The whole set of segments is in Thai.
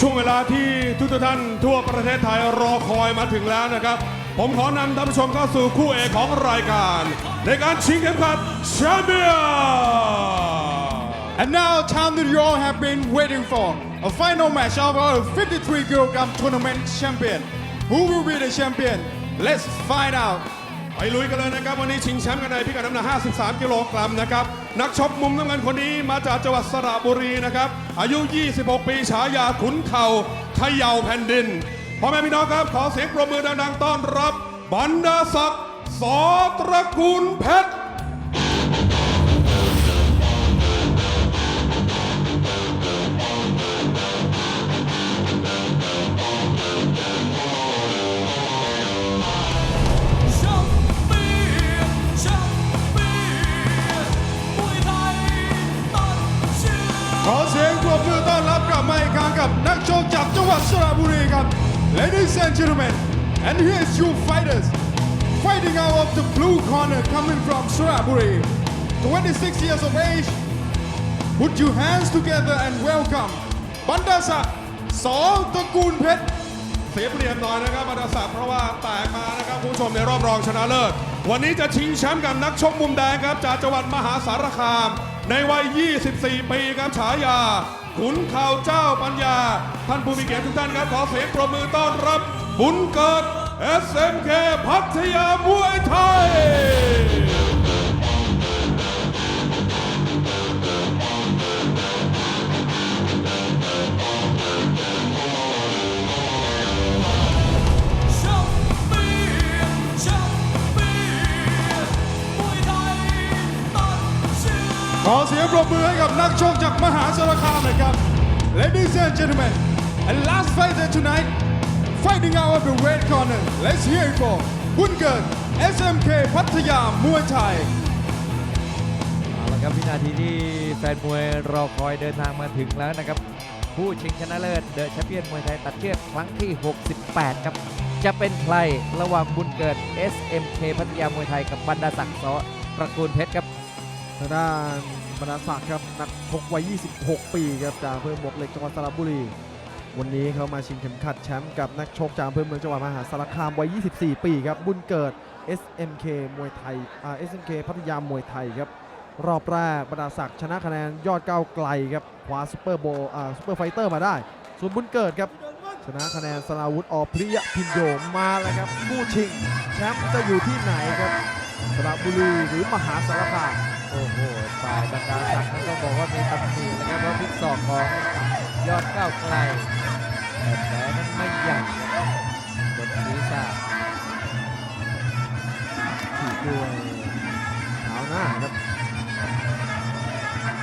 ช่วงเวลาที่ทุกท่านทั่วประเทศไทยรอคอยมาถึงแล้วนะครับ ผมขอนำท่านผู้ชมเข้าสู่คู่เอกของรายการ ในการชิงเข็มขัดแชมเปี้ยน And now, time that you all have been waiting for a final match of our 53 kilogram tournament champion. Who will be the champion? Let's find out. ไปลุยกันเลยนะครับ วันนี้ชิงแชมป์กันในพิกัดน้ำหนัก 53 กิโลกรัมนะครับ นักชกมุมน้ำเงินคนนี้มาจากจังหวัดสระบุรีนะครับ อายุ 26 ปีฉายาขุนเข่าเขย่าแผ่นดินพ่อแม่พี่น้องครับ ขอเสียงปรบมือดังๆ ต้อนรับ บรรดาศักดิ์สอตระกูลเพชร บมือต้อนรับกลับมาอีกครั้งกับนักชกจากจังหวัดสระบุรีครับ Ladies and gentlemen and here's your fighters fighting out of the blue corner coming from Suraburi 26 years of age put your hands together and welcome บันดาศักดิ์สองตระกูลเพชรเสียเปรียบหน่อยนะครับบรรดาศักดิ์เพราะว่าแตกมานะครับคุณผู้ชมในรอบรองชนะเลิศ วันนี้จะชิงแชมป์กับนักชกมุมแดงครับจากจังหวัดมหาสารคาม ในวัย 24 ปีครับฉายา ขุนข่าวเจ้าปัญญา ท่านผู้มีเกียรติทุกท่านครับ ขอเสียงปรบมือต้อนรับ บุญเกิด SMK พัทยามวยไทย ขอเสียงปรบมือให้กับนักชกจากมหาสารคามหน่อยครับ Ladies and gentlemen and last fighter tonight fighting out of the red corner let's hear it for บุญเกิด SMK พัทยามวยไทยเอาละครับวินาทีที่แฟนมวยรอคอยเดินทางมาถึงแล้วนะครับ ผู้ชิงชนะเลิศเดอะแชมเปี้ยนมวยไทยตัดเชือกครั้งที่ 68 ครับ จะเป็นใครระหว่างบุญเกิด SMK พัทยามวยไทยกับบรรดาศักดิ์สอตระกูลเพชรครับทางด้าน บรรดาศักดิ์ครับนักชกวัย 26 ปีครับจากอำเภอหมวกเหล็กจังหวัดสระบุรี วันนี้เขามาชิงเข็มขัดแชมป์กับนักชกจากอำเภอเมืองจังหวัดมหาสารคามวัย 24 ปีครับบุญเกิด SMK มวยไทยอ่า SMK พัทยามวยไทยครับรอบแรกบรรดาศักดิ์ชนะคะแนนยอดก้าวไกลครับคว้าซูเปอร์โบอ่าซูเปอร์ไฟเตอร์มาได้ ส่วนบุญเกิดครับชนะคะแนนสราวุธอพริยพินโยมาแล้วครับผู้ชิงแชมป์จะอยู่ที่ไหนครับสระบุรีหรือมหาสารคาม อ้โหฝ่ายบรรดาศักดิ์นั้นต้องบอกว่ามีตำหนินะครับเพราะพิกศอกของยอดก้าวไกลแต่แผลนั้นไม่ใหญ่บนศีรษะถีบด้วยเท้าหน้าครับ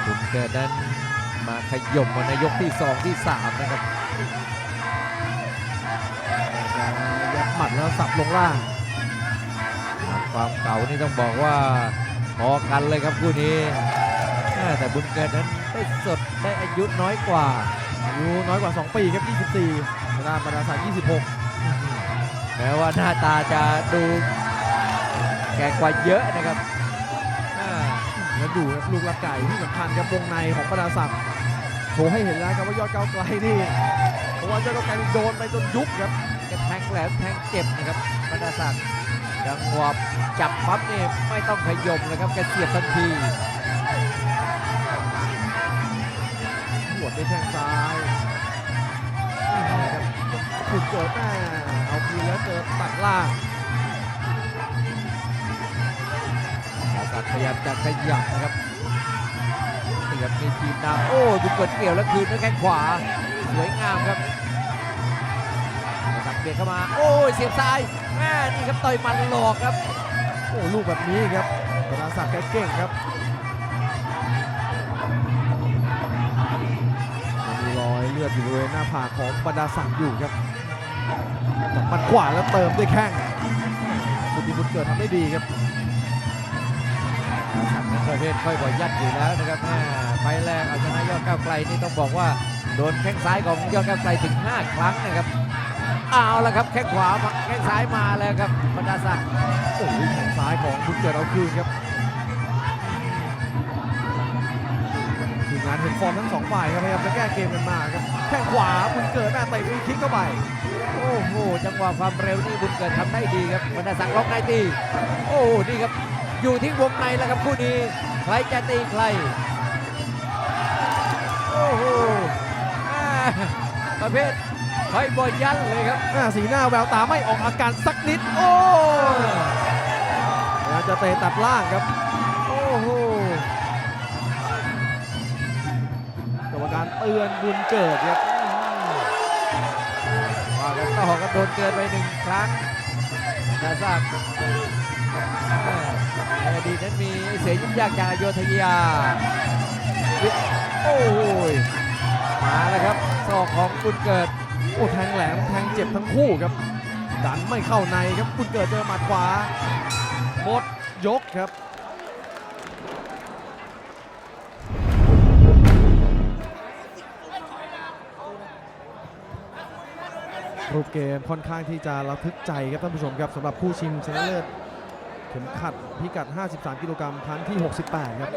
บุญเกิดนั้นมาขย่มมาในยกที่2ที่3นะครับยัดหมัดแล้วสับลงล่าง ความเก่านี่ต้องบอกว่า พอกันเลยครับคู่นี้แม่แต่บุญเกิดนั้นได้สดได้อายุน้อยกว่า อายุน้อยกว่า 2 ปีครับ 24ทางด้านบรรดาศักดิ์26 แม้ว่าหน้าตาจะดูแก่กว่าเยอะนะครับอ่าแล้วดูครับลูกละไก่ที่สำคัญครับวงในของบรรดาศักดิ์โชว์ให้เห็นแล้วครับว่ายอดก้าวไกลนี่เพราะว่ายอดก้าวไกลนี่โดนไปจนยุบครับแกแทงแหลมแทงเจ็บนะครับบรรดาศักดิ์ จังหวะจับปั๊บนี่ไม่ต้องขยมเลยครับแกเสียบทันทีหัวด้วยแข้งซ้ายครับขุดเกิดแม่เอาคืนแล้วเจอตัดล่างบรรดาศัดพยายามจะขยับนะครับนี่ครับมีทีมนำโอ้บุญเกิดเกี่ยวแล้วคืนด้วยแข้งขวาสวยงามครับ เบียดเข้ามา โอ้ยเสียบซ้ายแม่นี่ครับต่อยมันหลอกครับโอ้ลูกแบบนี้ครับบรรดาศักดิ์แกเก่งครับมีรอยเลือดอยู่บริเวณหน้าผากของบรรดาศักดิ์อยู่ครับจับหมัดขวาแล้วเติมด้วยแข้งสุดที่บุญเกิดทำได้ดีครับสักประเภทค่อยบ่อยยัดอยู่แล้วนะครับแม่ไฟแรกเอาชนะยอดก้าวไกลนี่ต้องบอกว่าโดนแข้งซ้ายของยอดก้าวไกลถึง 5 ครั้งนะครับ เอาละครับแข้งขวามาแข้งซ้ายมาแล้วครับบรรดาศักดิ์โอ้โหแข้งซ้ายของบุญเกิดเอาคืนครับทีมงานเห็นฟอร์มทั้งสองฝ่ายครับพยายามจะแก้เกมกันมาครับแข้งขวาบุญเกิดแม่เตะฟรีคิกเข้าไปโอ้โหจังหวะความเร็วนี่บุญเกิดทำได้ดีครับบรรดาศักดิ์ล็อกในตีโอ้นี่ครับอยู่ที่วงในแล้วครับคู่นี้ใครจะตีใครโอ้โหอาประเภท คอยบอยยันเลยครับหน้าสีหน้าแววตาไม่ออกอาการสักนิด โอ้พยายามจะเตะตัดล่างครับ โอ้โหกรรมการเตือนบุญเกิดครับว่ากันต่อก็โดนเกินไปหนึ่งครั้งนาซากในอดีตนั้นมีเสียยุ่งยากจากอโยธยา โอ้ย มาแล้วครับศอกของบุญเกิด โอ้แทงแหลมแทงเจ็บทั้งคู่ครับ ดันไม่เข้าในครับบุญเกิดเจอหมัดขวาหมดยกครับรูปเกมค่อนข้างที่จะระทึกใจครับท่านผู้ชมครับสำหรับคู่ชิงชนะเลิศเข็มขัดพิกัด 53 กิโลกรัมครั้งที่ 68 ครับ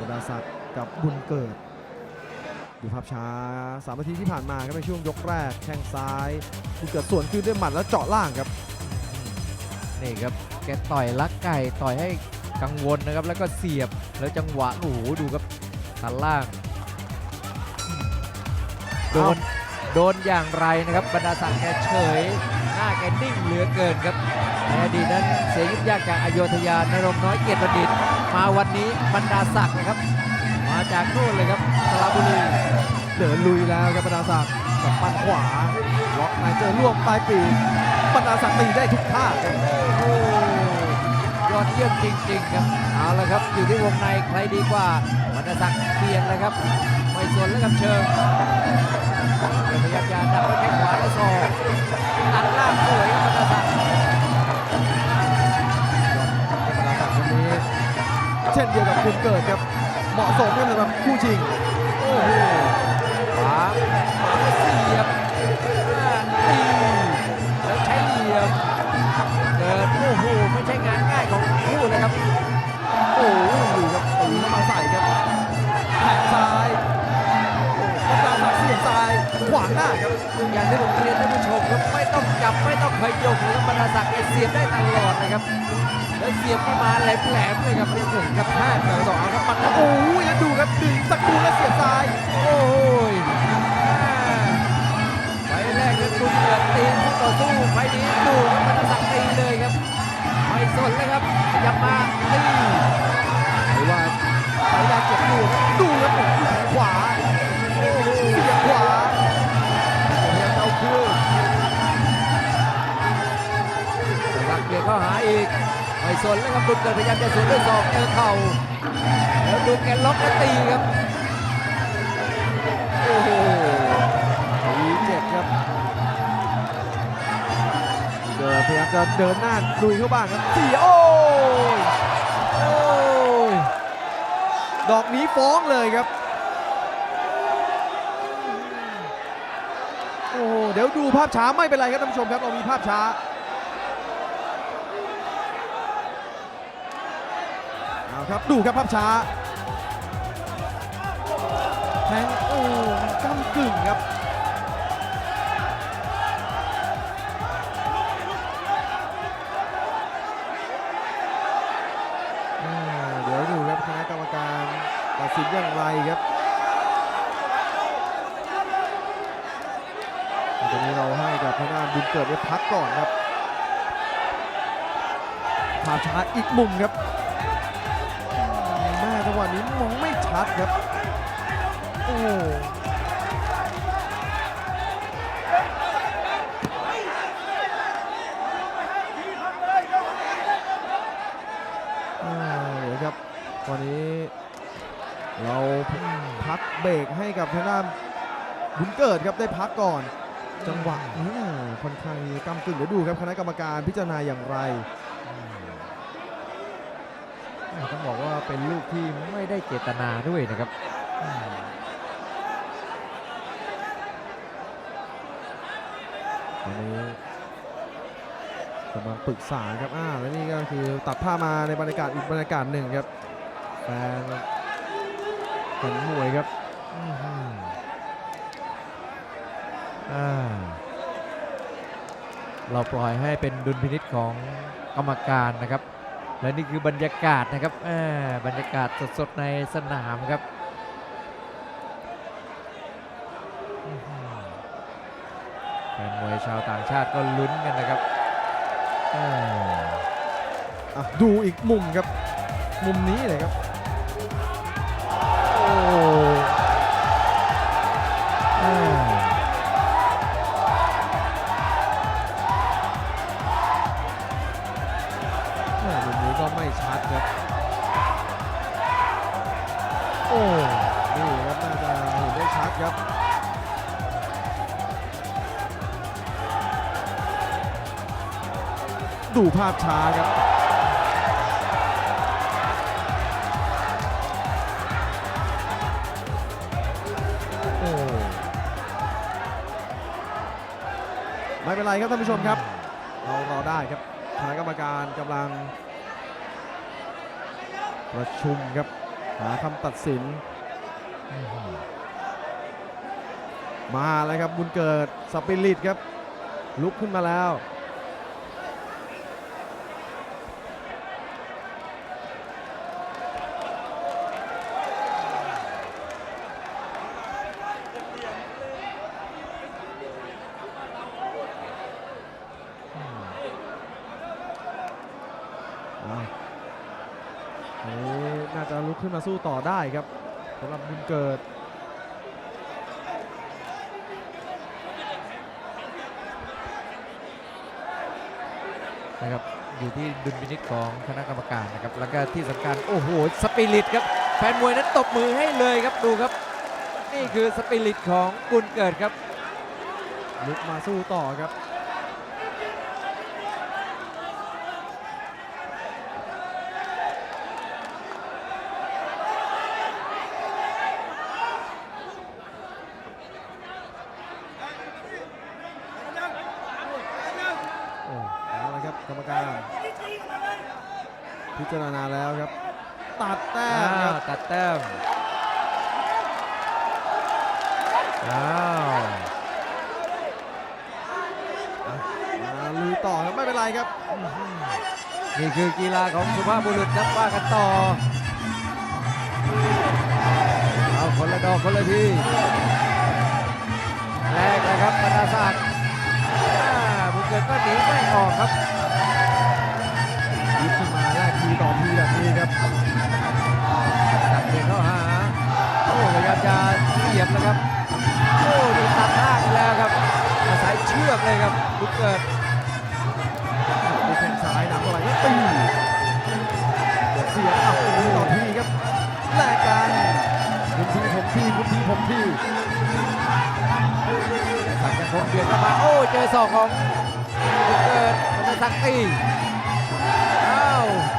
บรรดาศักดิ์กับบุญเกิด ดูภาพช้า3นาทีที่ผ่านมาครับในช่วงยกแรกแข้งซ้ายบุญเกิดส่วนคืนด้วยหมัดแล้วเจาะล่างครับ นี่ครับแกต่อยลักไก่ต่อยให้กังวลนะครับ แล้วก็เสียบแล้วจังหวะโอ้โหดูครับตันล่าง โดนโดนอย่างไรนะครับบรรดาศักดิ์แกเฉย หน้าแกนิ่งเหลือเกินครับในอดีตนั้นเสียยุบยากจากอโยธยานรงค์น้อยเกียรติบัณฑิต มาวันนี้บรรดาศักดิ์นะครับ มาจากนู่นเลยครับสระบุรี เดินลุยแล้วครับบรรดาศักดิ์กับปันขวาล็อกในเจอล่วงปลายปีบรรดาศักดิ์ตีได้ทุกท่าครับโอ้ยอดเยี่ยมจริง ๆ ครับเอาละครับอยู่ที่วงในใครดีกว่าบรรดาศักดิ์เปลี่ยนเลยครับไม่สนแล้วครับเชิงพยายามจะดักไว้แข้งขวาและศอกตัดล่างสวยครับบรรดาศักดิ์บรรสักดิ์วันนี้เช่นเดียวกับคุณเกิดครับเหมาะสมกันสำหรับคู่ชิงโอ้โหาขวาเสียบอ่าตีแล้วใช้เหลี่ยมเดินโอ้โหไม่ใช่งานง่ายของทั้งคู่เลยครับโอ้โห น้าครับอย่างที่ผมเรียนท่านผู้ชมครับไม่ต้องจับไม่ต้องขยมเลยครับบรรดาศักดิ์เสียบได้ตลอดนะครับแล้วเสียบที่มาแหลมๆเลยครับเป็นี่ผมกับพลาดต่อเอาครับปัดโอ้ยแล้วดูครับดึงสักดูแล้วเสียบซ้าย โอ้ยไฟแรกนั้นคุณเกิดตีคู่ต่อสู้ไฟนี้ดูครับบรรดาศักดิ์ตีเลยครับไม่สนเลยครับขยับมาตีหรือว่าไปแรกเก็บดูครับดูครับขวา เบียดเข้าหาอีกไม่สนเลยครับคุณเกิดพยายามจะสวนด้วยศอกเจอเข่าแล้วดูแกล็อกและตีครับโอ้โหตีเจ็บครับเดินพยายามจะเดินหน้าลุยเข้าบ้างครับเสีโอ้ยโอ้ยดอกนี้ฟ้องเลยครับโอ้โหเดี๋ยวดูภาพช้าไม่เป็นไรครับท่านผู้ชมครับเรามีภาพช้าเอา ครับดูครับภาพช้าแทงโอ้มันก้ากึ่งครับเดี๋ยวดูครับคณะกรรมการตัดสินอย่างไรครับตอนนี้เราให้กับทางด้านบุญเกิดได้พักก่อนครับภาพช้าอีกมุมครับ จังหวะนี้มองไม่ชัดครับ โอ้โหอ่าเดี๋ยวครับ วันนี้เราพักเบรกให้กับทางด้านบุญเกิดครับได้พักก่อน จังหวะนี้ค่อนข้างกำกึ่งเดี๋ยวดูครับคณะกรรมการพิจารณาอย่างไร ต้องบอกว่าเป็นลูกที่ไม่ได้เจตนาด้วยนะครับตอนนี้กำลังปรึกษาครับอ่าและนี่ก็คือตัดภามาในบรรยากาศอีกบรรยากาศหนึ่งครับแฟนแฟนมวยครับอื้อหืออ่าเราปล่อยให้เป็นดุลพินิษของกรรมการนะครับ และนี่คือบรรยากาศนะครับบรรยากาศสดๆในสนามครับแฟนมวยชาวต่างชาติก็ลุ้นกันนะครับดูอีกมุมครับ มุมนี้เลยครับ โอ้ โอ้นี่ครับน่าจะเห็นได้ชัดครับดูภาพช้าครับ โอ้ไม่เป็นไรครับท่านผู้ชมครับ เรารอได้ครับคณะกรรมการกำลังประชุมครับ หาคำตัดสิน มาแล้วครับบุญเกิดสปิริตครับ ลุกขึ้นมาแล้ว นนี้น่าจะลุกขึ้นมาสู้ต่อได้ครับสำหรับบุญเกิดนะครับอยู่ที่ดุลพินิจของคณะกรรมการนะครับแล้วก็ที่สำคัญโอ้โหสปิริตครับแฟนมวยนั้นตบมือให้เลยครับดูครับ นี่คือสปิริตของบุญเกิดครับลุกมาสู้ต่อครับ โอ้เอาละครับ กรรมการ พิจารณาแล้วครับ ตัดแต้มครับอ้าวตัดแต้มอ้าวมาลุยต่อครับไม่เป็นไรครับ นี่คือกีฬาของสุภาพบุรุษครับว่ากันต่อเอาคนละดอกคนละทีแรกนะครับบรรดาศักดิ์อ่าบุญเกิดก็หนีไม่ออกครับ ทีต่อทีแบบนี้ครับตัดเบียดเข้าหาโอ้พยายามจะเสียบแล้วครับโอ้ดูตัดหน้าอีกแล้วครับอาศัยเชือกเลยครับบุญเกิดดูแข้งซ้ายนำเข้าไปแล้วตีเดี๋ยวเสียบอ้าวทีต่อทีครับแลกกันคุณทีผมทีคุณทีผมทีสักดิ์ยังคงเบียดเข้ามาโอ้เจอศอกของบุญเกิดบรรดาศักตี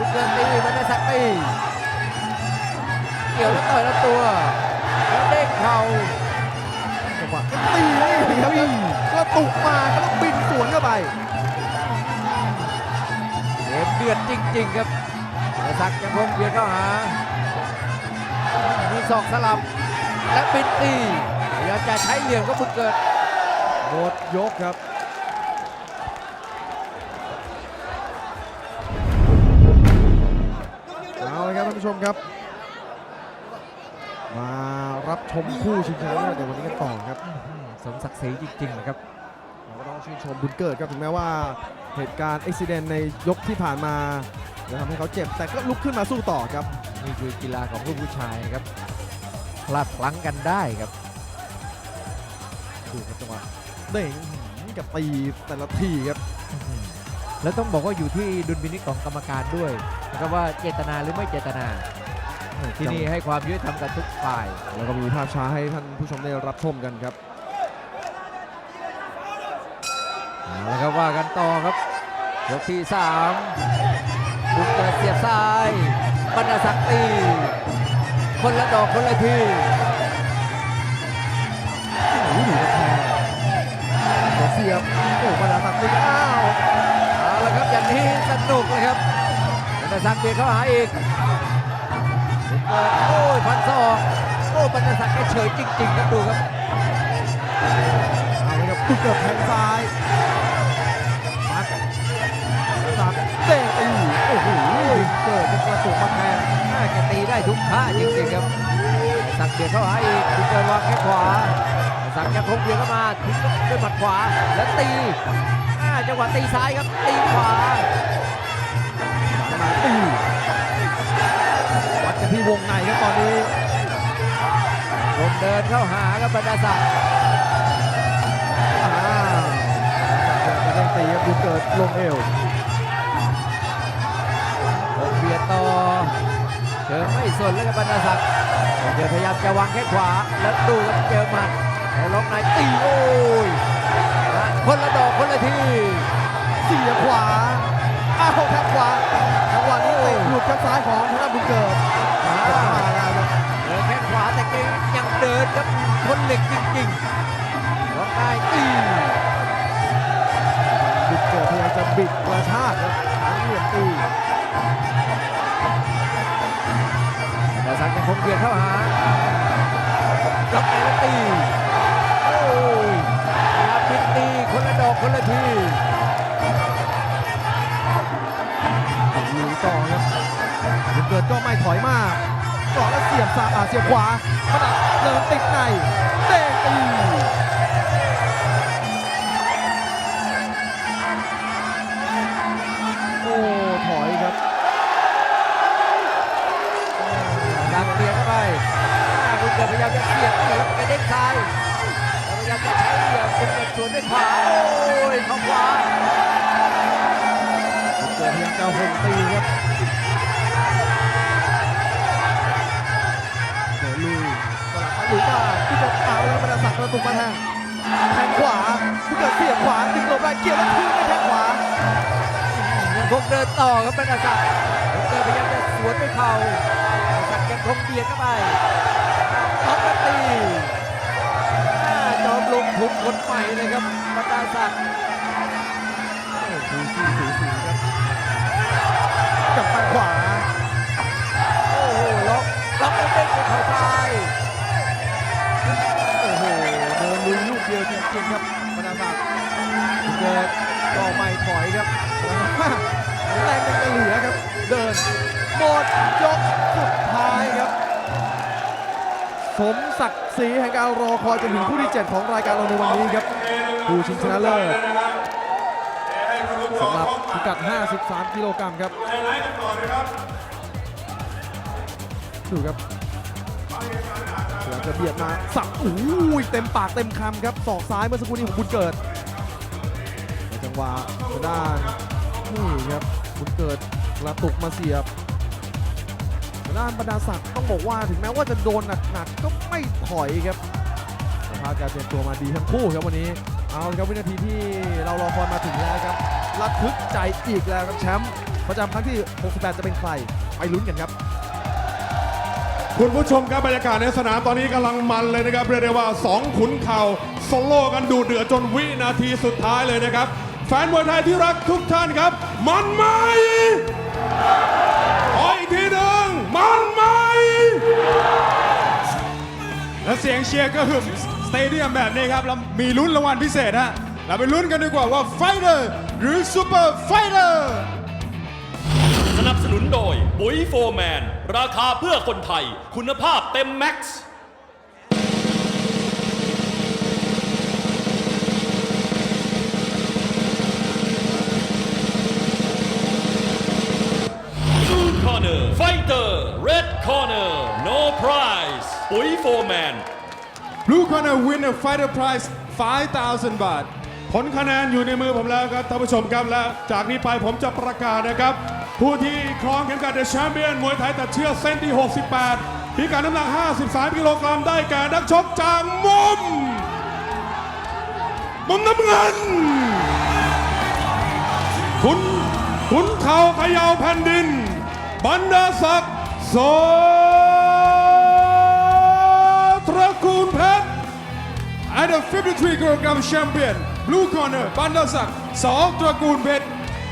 าวบุญเกิดตีบรรดาศักดิ์ตีเกี่ยวแล้วต่อยแล้วตัว แล้วเด้งเข่าจังหวะก็ตีนี่ครับก็ตุกมาก็ต้องบินสวนเข้าไปเกมเดือดจริง ๆ ครับบรรดาศักดิ์ยังคงเบียดเข้าหามีศอกสลับและปิดตีพยายามจะใช้เหลี่ยมก็บุญเกิดหมดยกครับ ผู้ชมครับ มารับชมคู่ชิงชนะเลิศในวันนี้กันต่อครับ สมศักดิ์ศรีจริงๆนะครับเราก็ต้องชื่นชมบุญเกิดครับถึงแม้ว่าเหตุการณ์อุบิเหตุในยกที่ผ่านมาจะทำให้เขาเจ็บแต่ก็ลุกขึ้นมาสู้ต่อครับ นี่คือกีฬาของลูกผู้ชายครับพลาดพลั้งกันได้ครับดูครับจังหวะเด้งกับตีแต่ละทีครับ แล้วต้องบอกว่าอยู่ที่ดุลพินิจของกรรมการด้วยนะครับว่าเจตนาหรือไม่เจตนา ที่นี่ให้ความยุติธรรมกับทุกฝ่าย แล้วก็มีภาพช้าให้ท่านผู้ชมได้รับชมกันครับเอาละครับว่ากันต่อครับยกที่3บุกเกิดเสียบซ้ายบรรณศักดิ์ตีคนละดอกคนละทีโอ้โหดูกระแทกเดี๋ยวเสียบโอ้บรรดาศักดิ์ตีอ้าวเอย่างนี้สนุกเลยครับบรรณศักดิ์เบียดเข้าหาอีกบุกเกิดโอ้ยฟันศอกโอ้บรรดาศักดิ์เฉยจริง ๆ ครับดูครับเอาเลยครับบุกเกิดแทงซ้ายมัดสักเตะตีโอ้โหเกิดเป็นกระตุกมาแทงน่าจะตีได้ทุกท่าจริงๆครับสักดิ์เบียดเข้าหาอีกบุกเกิดวางแข้งขวาสักดิ์ยังคงเบียดเข้ามาทิ้งด้วยหมัดขวาแล้วตี จังหวะตีซ้ายครับตีขวามาตีวัดกันที่วงในครับตอนนี้ผมเดินเข้าหาครับบรรดาศักดิ์อ้าวจะได้ตีครับบุกเกิดลงเอวผมเบียดต่อเชิงไม่สนแล้วกับบรรดาศักดิ์เดินพยายามจะวางแข้งขวาแล้วดูครับเจอหมัดแล้วล็อกในตีโอ้ยนะ คนละดอกคนละทีเสียขวาอ้าวแทงขวาจังหวะนี้เตะหลุดข้างซ้ายของธนาบุญเกิดมาแล้วครับเดินแข้งขวาแต่เกงยังเดินครับคนเหล็กจริงๆล็อกในตีบุญเกิดพยายามจะบิดกระชากครับหางเหลี่ยมตีบรรดาศักดิ์ยังคงเบียดเข้าหาล็อกในแล้วตีโอ้ คนละดอกคนละทีลุยต่อครับเกิดก็ไม่ถอยมากเกาะแล้วเสียบซ้ายเสียบขวาขนาดเดินติดใน เดินต่อครับบรรดาศักดิ์เกิดพยายามจะสวนด้วยเข่าศักดิ์ยังคงเบียดเข้าไปล็อกแล้วตีจอมลงทุนคนใหม่เลยครับบรรดาศักดิ์ดูสีสีสีครับกับปันขวาโอ้โหล็อกล็อกแล้วเด้งด้วยเข่าซ้ายโอ้โหเดินลุยลูกเดียวจริงๆครับบรรดาศักดิ์เกิดก็ไม่ถอยครับ แรงยังจะเหลือครับ เดินหมดยกสุดท้ายครับ สมศักดิ์ศรีแห่งการรอคอยจนถึงคู่ที่ 7 ของรายการเราในวันนี้ครับผู้ชิงชนะเลิศสำหรับพิกัด 53 กิโลกรัมครับไฮไลท์กันก่อนนะครับดูครับจะเบียดมาสับอู้ยเต็มปากเต็มคำครับศอกซ้ายเมื่อสักครู่นี้ของบุญเกิดในจังหวะด้านนี่ครับ บุญเกิดกระตุกมาเสียบด้านบรรดาศักดิ์ต้องบอกว่าถึงแม้ว่าจะโดนหนักๆก็ไม่ถอยครับสภาพการเตรียมตัวมาดีทั้งคู่ครับวันนี้ เอาละครับวินาทีที่เรารอคอยมาถึงแล้วครับระทึกใจอีกแล้วครับแชมป์ประจำครั้งที่ 68 จะเป็นใคร ไปลุ้นกันครับ คุณผู้ชมครับบรรยากาศในสนามตอนนี้กำลังมันเลยนะครับเรียกได้ว่า 2 ขุนเข่าโซโล่กันดูเดือดจนวินาทีสุดท้ายเลยนะครับ แฟนมวยไทยที่รักทุกท่านครับ มันไหมขออีกทีหนึ่งมันไหมและเสียงเชียร์ก็หึมสเตเดียมแบบนี้ครับเรามีลุ้นรางวัลพิเศษฮะเราไปลุ้นกันดีกว่าว่าไฟเตอร์หรือซูเปอร์ไฟเตอร์สนับสนุนโดยปุ๋ยโฟร์แมน ราคาเพื่อคนไทย คุณภาพเต็มแม็กซ์ Corner Fighter Red Corner No Prize ปุ๋ยโฟร์แมน Blue Corner win a fighter prize 5,000 บาท ผลคะแนนอยู่ในมือผมแล้วครับท่านผู้ชมครับและจากนี้ไปผมจะประกาศนะครับ ผู้ที่ครองเข็มขัดเดอะแชมเปี้ยนมวยไทยตัดเชือกเส้นที่ 68 พิการน้ำหนัก 53 กิโลกรัมได้แก่นักชกจากมุม มุมน้ำเงิน คุณคุณเขาเขย่าแผ่นดิน บรรดาศักดิ์สตระกูลเพชร and the 53 kilogram champion Blue Corner บันดาศักดิ์สองตระกูลเพชร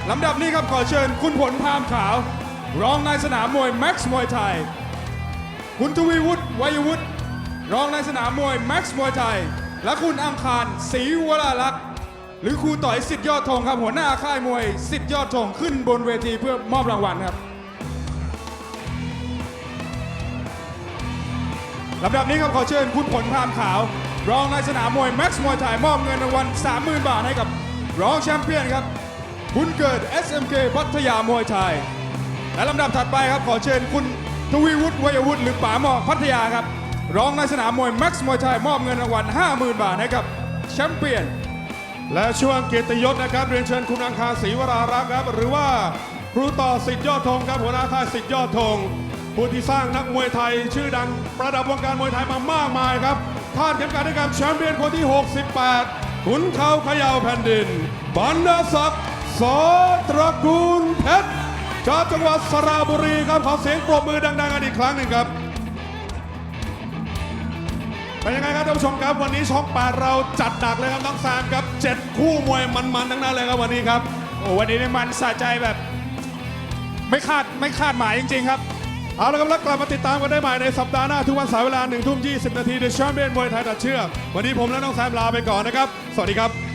ลำดับนี้ครับขอเชิญคุณผลพามขาว รองนายสนามมวยแม็กซ์มวยไทย คุณทวีวุฒิวัยวุฒิรองในสนามมวยแม็กซ์มวยไทย และคุณอังคารศรีวราลักษณ์หรือครูต่อยสิทธิยอดธงครับหัวหน้าค่ายมวยสิทธิยอดธงขึ้นบนเวทีเพื่อมอบรางวัลครับ ลำดับนี้ครับขอเชิญคุณผลพามขาว รองในสนามมวยแม็กซ์มวยไทยมอบเงินรางวัล30,000 บาทให้กับรองแชมเปี้ยนครับ บุญเกิด SMK พัทยามวยไทย และลำดับถัดไปครับขอเชิญคุณทวีวุฒิวัยวุฒิหรือป๋าหมอกพัทยาครับ รองในสนามมวยแม็กซ์มวยไทยมอบเงินรางวัล50,000 บาทให้กับแชมเปี้ยน และช่วงเกียรติยศนะครับเรียนเชิญคุณอังคารศรีวรารักษ์ครับ หรือว่าครูต่อสิทธิยอดธงครับหัวหน้าค่ายสิทธิยอดธง ผู้ที่สร้างนักมวยไทยชื่อดังประดับวงการมวยไทยมามากมายครับคาดเข็มขัดให้กับแชมเปี้ยนคนที่ 68 ขุนเขาขย่าแผ่นดินบรรดาศักดิ์สอตระกูลเพชรจากจังหวัดสระบุรีครับขอเสียงปรบมือดังๆกันอีกครั้งหนึ่งครับเป็นยังไงครับท่านผู้ชมครับ วันนี้ช่อง8เราจัดหนักเลยครับน้องแซมครับเจ็ดคู่มวยมันๆทั้งนั้นเลยครับวันนี้ครับโอ้วันนี้นี่มันสะใจแบบ ไม่คาดไม่คาดหมายจริง ๆ ครับ เอาละครับแล้วกลับมาติดตามกันได้ใหม่ในสัปดาห์หน้าทุกวันเสาร์เวลา1ทุ่ม20 นาทีในแชมเปี้ยนมวยไทยตัดเชือกวันนี้ผมและน้องแซมลาไปก่อนนะครับ สวัสดีครับ